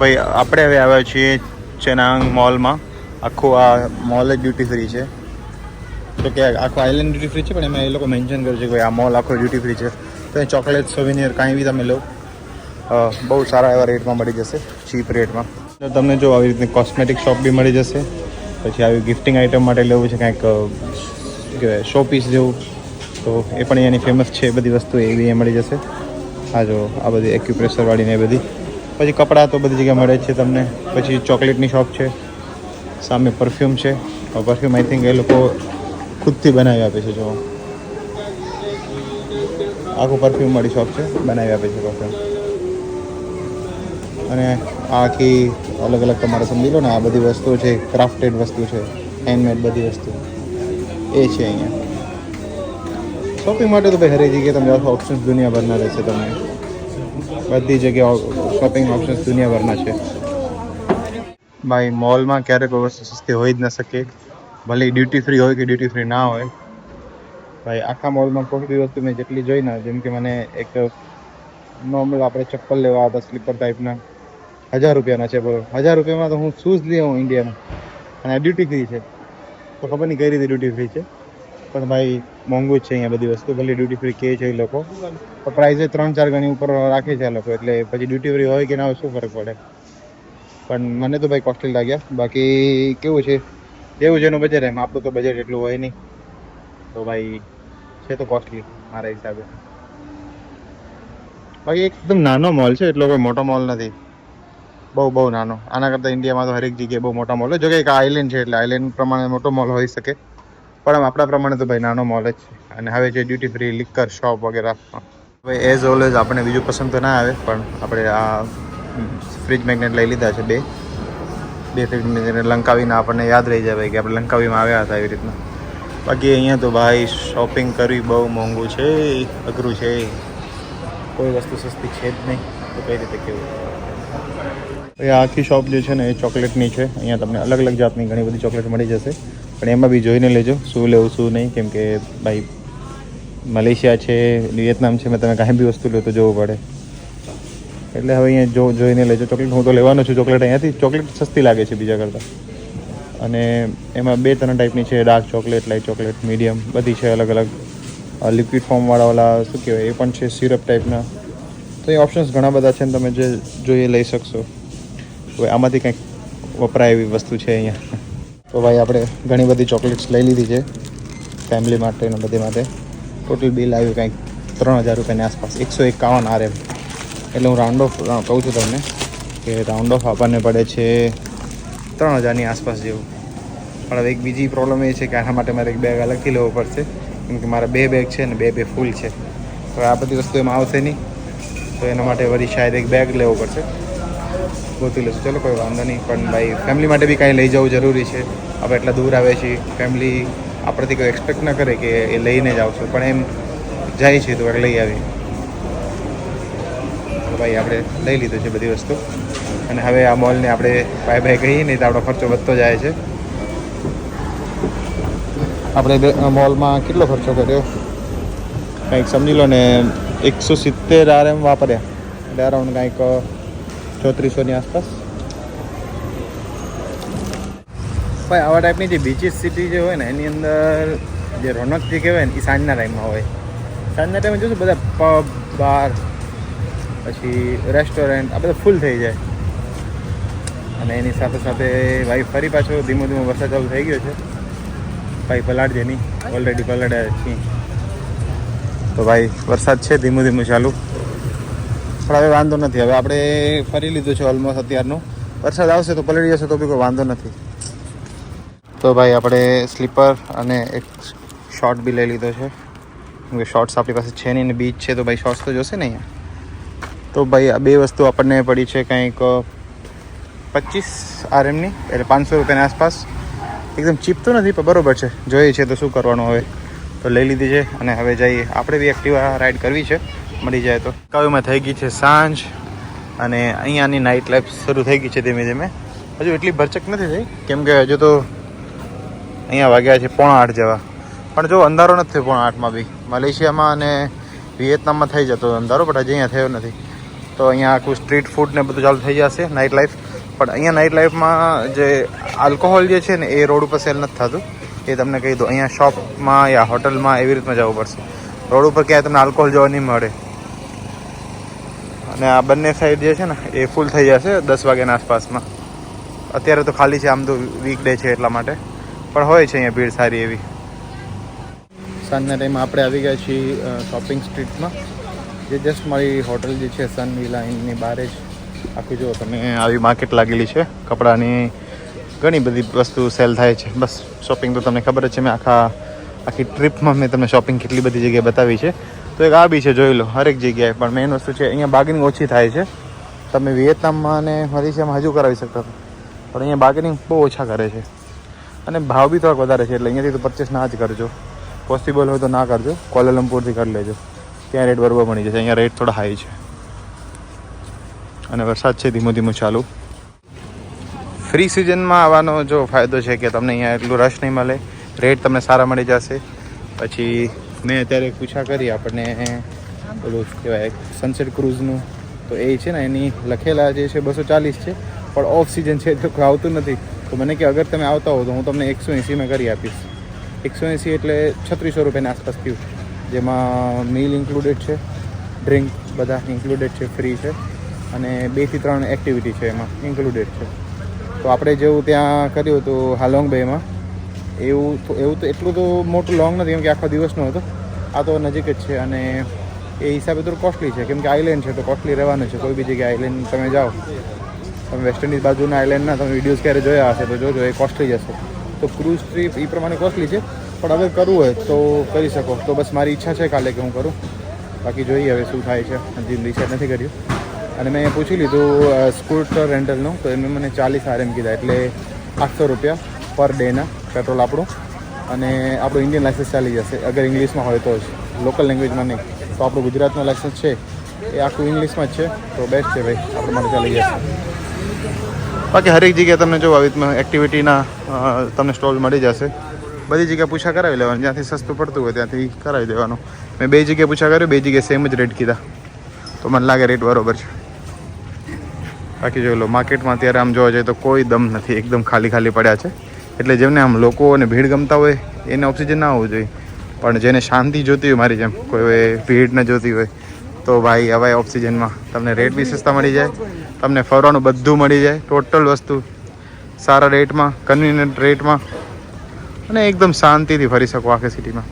ભાઈ, આપણે હવે આવ્યા છીએ ચેનાંગ મોલમાં આખું આ મોલ જ ડ્યુટી ફ્રી છે. તો કે આખું આઇલેન્ડ ડ્યુટી ફ્રી છે, પણ એમાં એ લોકો મેન્શન કર્યું છે કે ભાઈ આ મોલ આખો ડ્યુટી ફ્રી છે. તો એ ચોકલેટ સોવિનિયર કાંઈ બી તમે લો બહુ સારા એવા રેટમાં મળી જશે ચીપ રેટમાં તમને જો આવી રીતની કોસ્મેટિક શોપ બી મળી જશે. પછી આવી ગિફ્ટિંગ આઇટમ માટે લેવું છે કાંઈક શો પીસ જેવું. તો એ પણ એની ફેમસ છે એ બધી વસ્તુ, એ બી મળી જશે. આ જો, આ બધી એક્યુપ્રેશરવાળી ને એ બધી. પછી કપડાં તો બધી જગ્યાએ મળે છે તમને. પછી ચોકલેટની શોપ છે. સામે પરફ્યુમ છે. પરફ્યુમ આઈ થિંક એ લોકો ખુદથી બનાવી આપે છે જો આખું પરફ્યુમ વાળી શોપ છે. બનાવી આપે છે પરફ્યુમ અને આખી અલગ અલગ તમારે સમજી લો ને, આ બધી વસ્તુઓ છે ક્રાફ્ટેડ વસ્તુ છે હેન્ડમેડ બધી વસ્તુ. એ છે અહીંયા. શોપિંગ માટે તો ભાઈ હરેક જગ્યાએ તમે ઓપ્શન્સ દુનિયાભરના રહેશે તમને. બધી જગ્યાએ શોપિંગ ઓપ્શન્સ દુનિયાભરના છે. ભાઈ મોલમાં ક્યારેક વસ્તુ સસ્તી હોઈ જ ન શકે. ભલે ડ્યુટી ફ્રી હોય કે ડ્યુટી ફ્રી ના હોય. ભાઈ, આખા મોલમાં કોઈ બી વસ્તુ મેં જેટલી જોઈ ને, જેમ કે મને એક નોર્મલ આપણે ચપ્પલ લેવા હતા સ્લીપર ટાઈપના હજાર રૂપિયાના છે બરોબર હજાર રૂપિયામાં તો હું શૂઝ લઈ આવું ઇન્ડિયાના અને ડ્યુટી ફ્રી છે. તો ખબર નહીં કઈ રીતે ડ્યુટી ફ્રી છે. પણ ભાઈ મોંઘું જ છે અહીંયા બધી વસ્તુ. ભલે ડ્યુટી ફ્રી કહે છે એ લોકો. પણ પ્રાઇઝે ત્રણ ચાર ગણી ઉપર રાખે છે આ લોકો. એટલે પછી ડ્યુટી ફ્રી હોય કે ના હોય શું ફરક પડે? પણ મને તો ભાઈ કોસ્ટલી લાગ્યા. બાકી કેવું છે? જેવું એનું બજેટ એમ. આપણું તો બજેટ એટલું હોય નહીં. તો ભાઈ છે તો કોસ્ટલી મારા હિસાબે. બાકી એકદમ નાનો મોલ છે. એટલો કોઈ મોટો મોલ નથી. બહુ બહુ નાનો. આના કરતાં ઇન્ડિયામાં તો હરેક જગ્યાએ બહુ મોટા મોલ હોય. જો કે એક આઇલેન્ડ છે એટલે આઇલેન્ડ પ્રમાણે મોટો મોલ હોઈ શકે. પણ આપણા પ્રમાણે તો ભાઈ નાનો મોલ જ છે. અને હવે જે ડ્યુટી ફ્રી લિકર શોપ વગેરે હવે એઝ ઓલવેઝ આપણે બીજું પસંદ તો ના આવે, પણ આપણે આ ફ્રીજ મેગ્નેટ લઈ લીધા છે બે. બે ફ્રીજ મેગ્નેટ લંકાવીને આપણને યાદ રહી જાય ભાઈ કે આપણે લંકાવીમાં આવ્યા હતા એવી રીતના. બાકી અહીંયા તો ભાઈ શોપિંગ કરવી બહુ મોંઘું છે, અઘરું છે. કોઈ વસ્તુ સસ્તી છે જ નહીં, તો કઈ રીતે કેવું? આ આખી શોપ જે છે ને એ ચોકલેટની છે. અહીંયા તમને અલગ અલગ જાતની ઘણી બધી ચોકલેટ મળી જશે. પણ એમાં બી જોઈને લેજો, શું લેવું, શું નહીં. કેમ કે ભાઈ, મલેશિયા છે, વિયેતનામ છે મેં તમે કાંઈ બી વસ્તુ લો તો જોવું પડે. એટલે હવે અહીંયા જો, જોઈને લેજો. ચોકલેટ હું તો લેવાનો છું. ચોકલેટ અહીંયાથી, ચોકલેટ સસ્તી લાગે છે બીજા કરતાં. અને એમાં બે ત્રણ ટાઈપની છે. Dark chocolate light chocolate, medium. બધી છે અલગ અલગ. લિક્વિડ ફોર્મવાળા ઓલા, શું કહેવાય, એ પણ છે સિરપ ટાઈપના. તો એ ઓપ્શન્સ ઘણા બધા છે ને તમે જે જોઈએ લઈ શકશો. હવે આમાંથી કંઈક વપરાય એવી વસ્તુ છે અહીંયા. તો ભાઈ આપણે ઘણી બધી ચોકલેટ્સ લઈ લીધી છે ફેમિલી માટે અને બધી માટે. ટોટલ બિલ આવ્યું કંઈક ત્રણ હજાર રૂપિયાની આસપાસ, એકસો એકાવન આર એમ એટલે હું રાઉન્ડ ઓફ કહું છું તમને કે રાઉન્ડ ઓફ આપણને પડે છે ત્રણ હજારની આસપાસ જેવું. પણ હવે એક બીજી પ્રોબ્લેમ એ છે કે આના માટે મારે એક બેગ અલગથી લેવો પડશે. કેમ કે મારા બે બેગ છે ને બે બે ફૂલ છે. તો આ બધી વસ્તુ એમાં આવશે નહીં. તો એના માટે વળી શાયદ એક બેગ લેવો પડશે. ગોતી લઈશું. ચલો, કોઈ વાંધો નહીં. પણ ભાઈ ફેમિલી માટે બી કાંઈ લઈ જવું જરૂરી છે. આપણે એટલા દૂર આવે છીએ. ફેમિલી આપણેથી કોઈ એક્સપેક્ટ ન કરે કે એ લઈને જ આવશું. પણ એમ જાય છે તો લઈ આવી. ભાઈ, આપણે લઈ લીધું છે બધી વસ્તુ. અને હવે આ મોલને આપણે બાય બાય કહીએ, નહીં તો આપણો ખર્ચો વધતો જાય છે. આપણે મોલમાં કેટલો ખર્ચો કર્યો? કંઈક સમજી લો ને, એકસો સિત્તેર આરએમ વાપર્યા. એટલે અરાઉન્ડ કંઈક ચોત્રીસોની આસપાસ. ભાઈ, આવા ટાઈપની જે બીચીસ સિટી જે હોય ને, એની અંદર જે રોનક જે કહેવાય ને એ સાંજના ટાઈમમાં હોય. સાંજના ટાઈમે જોશું, બધા પબ બાર પછી રેસ્ટોરન્ટ આ બધા ફૂલ થઈ જાય. અને એની સાથે સાથે ભાઈ ફરી પાછો ધીમો ધીમો વરસાદ ચાલુ થઈ ગયો છે. ભાઈ, પલાળજે નહીં. ઓલરેડી પલાડ્યા છીએ. તો ભાઈ, વરસાદ છે ધીમું ધીમું ચાલુ. પણ હવે વાંધો નથી. હવે આપણે ફરી લીધું છે ઓલમોસ્ટ અત્યારનું. વરસાદ આવશે તો પલળી જશે તો બી કોઈ વાંધો નથી. તો ભાઈ આપણે સ્લીપર અને એક શોર્ટ બી લઈ લીધો છે. કે શોર્ટ્સ આપણી પાસે છે નહીં ને બીચ છે, તો ભાઈ શોર્ટ્સ તો જોશે ને અહીંયા? તો ભાઈ આ બે વસ્તુ આપણને પડી છે કંઈક પચીસ આરએમની, એટલે પાંચસો રૂપિયાની આસપાસ. એકદમ ચીપ તો નથી, પણ બરાબર છે. જોઈએ છે તો શું કરવાનું હવે. તો લઈ લીધી છે અને હવે જઈએ. આપણે બી એક્ટિવા રાઈડ કરવી છે. મળી જાય તો. કાવ્યમાં થઈ ગઈ છે સાંજ અને અહીંયાની નાઇટ લાઈફ શરૂ થઈ ગઈ છે ધીમે ધીમે. હજુ એટલી ભરચક નથી થઈ, કેમ કે હજુ તો અહીંયા વાગ્યા છે પોણા આઠ જેવા. પણ જો અંધારો નથી થયો પોણા આઠમાં બી. મલેશિયામાં અને વિયેતનામમાં થઈ જતો અંધારો બટ હજી અહીંયા થયો નથી. તો અહીંયા આખું સ્ટ્રીટ ફૂડ ને બધું ચાલુ થઈ જશે નાઇટ લાઈફ પણ અહીંયા નાઇટ લાઈફમાં જે આલ્કોહોલ જે છે ને, એ રોડ ઉપર સેલ નથી થતું. એ તમને કહી દો અહીંયા શોપમાં યા હોટલમાં એવી રીતના જવું પડશે. રોડ ઉપર ક્યાંય તમને આલ્કોહોલ જોવા નહીં મળે. અને આ બંને સાઈડ જે છે ને, એ ફૂલ થઈ જશે દસ વાગ્યાના આસપાસમાં. અત્યારે તો ખાલી છે, આમ તો વીક ડે છે એટલા માટે. પણ હોય છે અહીંયા ભીડ સારી એવી. સાંજના ટાઈમ આપણે આવી ગયા છીએ શોપિંગ સ્ટ્રીટમાં જે જસ્ટ મારી હોટલ જે છે સન વિલા ઇનની બહાર જ. આખી જો તમે આવી માર્કેટ લાગેલી છે, કપડાની ઘણી બધી વસ્તુ સેલ થાય છે. બસ શોપિંગ તો તમને ખબર જ છે, મેં આખા, આખી ટ્રીપમાં મેં તમને શોપિંગ કેટલી બધી જગ્યાએ બતાવી છે. તો એક આ બી છે, જોઈ લો, હરેક જગ્યાએ. પણ મેઇન વસ્તુ છે, અહીંયા બાર્ગેનિંગ ઓછી થાય છે. તમે વિયેતનામમાં અને મલેશિયામાં હજુ કરાવી શકતા પણ અહીંયા બાર્ગેનિંગ બહુ ઓછા કરે છે. અને ભાવ બી થોડાક વધારે છે, એટલે અહીંયાથી તો પરચેસ ના જ કરજો. પોસિબલ હોય તો ના કરજો. કોલાલમપુરથી કરી લેજો. ત્યાં રેટ બરોબર મળી જશે. અહીંયા રેટ થોડા હાઈ છે. અને વરસાદ છે ધીમું ધીમું ચાલુ. ફ્રી સિઝનમાં આવવાનો જો ફાયદો છે કે તમને અહીંયા એટલું રશ નહીં મળે. રેટ તમને સારા મળી જશે. પછી મેં અત્યારે પૂછા કરી આપણને, ઓલું કહેવાય સનસેટ ક્રૂઝનું તો એ છે ને, એની લખેલા જે છે, બસો ચાલીસ છે. પણ ઓફ સિઝન છે, તો આવતું નથી. તો મને કે અગર તમે આવતા હો, તો હું તમને એકસો એંસીમાં કરી આપીશ. એકસો એંસી એટલે છત્રીસો રૂપિયાની આસપાસ થયું. જેમાં મીલ ઇન્ક્લુડેડ છે ડ્રિંક બધા ઇન્ક્લુડેડ છે ફ્રી છે. અને બેથી ત્રણ એક્ટિવિટી છે એમાં ઇન્ક્લુડેડ છે. તો આપણે જેવું ત્યાં કર્યું હતું હાલોંગ બેમાં એવું એવું તો એટલું તો મોટું લોંગ નથી, કેમ કે આખો દિવસનો હતો. આ તો નજીક જ છે અને એ હિસાબે થોડું કોસ્ટલી છે. કેમ કે આઈલેન્ડ છે, તો કોસ્ટલી રહેવાનું છે. કોઈ બી જગ્યાએ આઈલેન્ડ તમે જાઓ, તમે વેસ્ટ ઇન્ડિઝ બાજુના આઈલેન્ડના તમે વિડીયોઝ ક્યારે જોયા હશે તો જોજો, એ કોસ્ટલી જશે તો ક્રૂઝ ટ્રીપ એ પ્રમાણે કોસ્ટલી છે. પણ હવે કરવું હોય તો કરી શકો. તો બસ મારી ઈચ્છા છે કાલે કે હું કરું. બાકી જોઈએ હવે શું થાય છે. હજી ડિસાઇડ નથી કર્યું. અને મેં પૂછી લીધું સ્કૂટર રેન્ટલનું તો એમને મને ચાલીસ આરએમ કીધા. એટલે આઠસો રૂપિયા પર ડેના પેટ્રોલ આપણું. અને આપણું ઇન્ડિયન લાઇસન્સ ચાલી જશે. અગર ઇંગ્લિશમાં હોય તો જ. લોકલ લેંગ્વેજમાં નહીં. તો આપણું ગુજરાતનું લાઇસન્સ છે. એ આખું ઇંગ્લિશમાં જ છે. તો બેસ્ટ છે ભાઈ. આપણે માટે ચાલી જશે. બાકી હરેક જગ્યાએ તમને જો આવી એક્ટિવિટીના તમને સ્ટોલ મળી જશે. બધી જગ્યાએ પૂછા કરાવી લેવાનું. જ્યાંથી સસ્તું પડતું હોય ત્યાંથી કરાવી દેવાનું. મેં બે જગ્યાએ પૂછા કર્યું, બે જગ્યાએ સેમ જ રેટ કીધા. તો મને લાગે રેટ બરોબર છે. બાકી જોઈ લો માર્કેટમાં અત્યારે આમ જોવા જઈએ તો કોઈ દમ નથી. એકદમ ખાલી ખાલી પડ્યા છે. એટલે જેમને આમ લોકો અને ભીડ ગમતા હોય, એને ઓક્સિજન ના હોવું જોઈએ. પણ જેને શાંતિ જોતી હોય મારી જેમ, કોઈ ભીડ ન જોતી હોય, તો ભાઈ હવે ઓક્સિજનમાં તમને રેટ બી સસ્તા મળી જાય, તમને ફરવાનું બધું મળી જાય ટોટલ વસ્તુ, સારા રેટમાં કન્વીનિયન્ટ રેટમાં અને એકદમ શાંતિથી ફરી શકો આખી સિટીમાં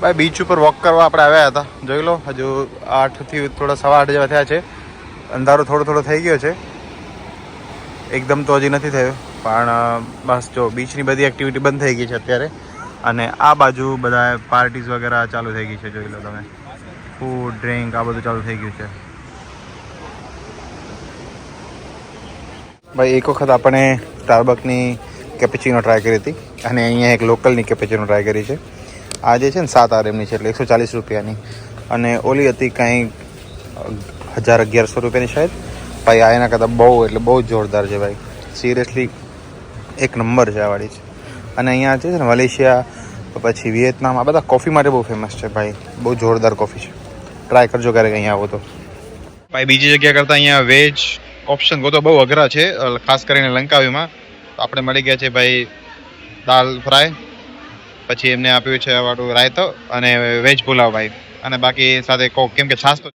ભાઈ બીચ ઉપર વોક કરવા આપણે આવ્યા હતા. જોઈ લો, હજુ આઠથી થોડા સવા આઠ જેવા થયા છે. અંધારો થોડો થોડો થઈ ગયો છે. એકદમ તો હજી નથી થયો. પણ બસ જો બીચની બધી એક્ટિવિટી બંધ થઈ ગઈ છે અત્યારે. અને આ બાજુ બધા પાર્ટીઝ વગેરે ચાલુ થઈ ગઈ છે, જોઈ લો તમે. ફૂડ ડ્રિંક આ બધું ચાલુ થઈ ગયું છે. ભાઈ, એક વખત આપણે સ્ટારબકની કેપેચીનો ટ્રાય કરી હતી. અને અહીંયા એક લોકલની કેપેચીનો ટ્રાય કરી છે. આ જે છે ને, સાત આરએમની છે, એટલે એકસો ચાલીસ રૂપિયાની. અને ઓલી હતી કાંઈ હજાર અગિયારસો રૂપિયાની શાયદ. ભાઈ, આ એના કરતાં બહુ, એટલે બહુ જોરદાર છે ભાઈ. સિરિયસલી એક નંબર છે આ વાળી છે. અને અહીંયા છે ને મલેશિયા, પછી વિયેતનામ, આ બધા કોફી માટે બહુ ફેમસ છે ભાઈ. બહુ જોરદાર કોફી છે. ટ્રાય કરજો ક્યારેક અહીંયા આવો તો. ભાઈ, બીજી જગ્યા કરતાં અહીંયા વેજ ઓપ્શન ગોતો બહુ અઘરા છે ખાસ કરીને લંકાવીમાં. તો આપણે મળી ગયા છે ભાઈ, દાલ ફ્રાય. પછી એમને આપ્યું છે વાળું રાયતો અને વેજ પુલાવ ભાઈ. અને બાકી સાથે કોક, કેમ કે છાસ તો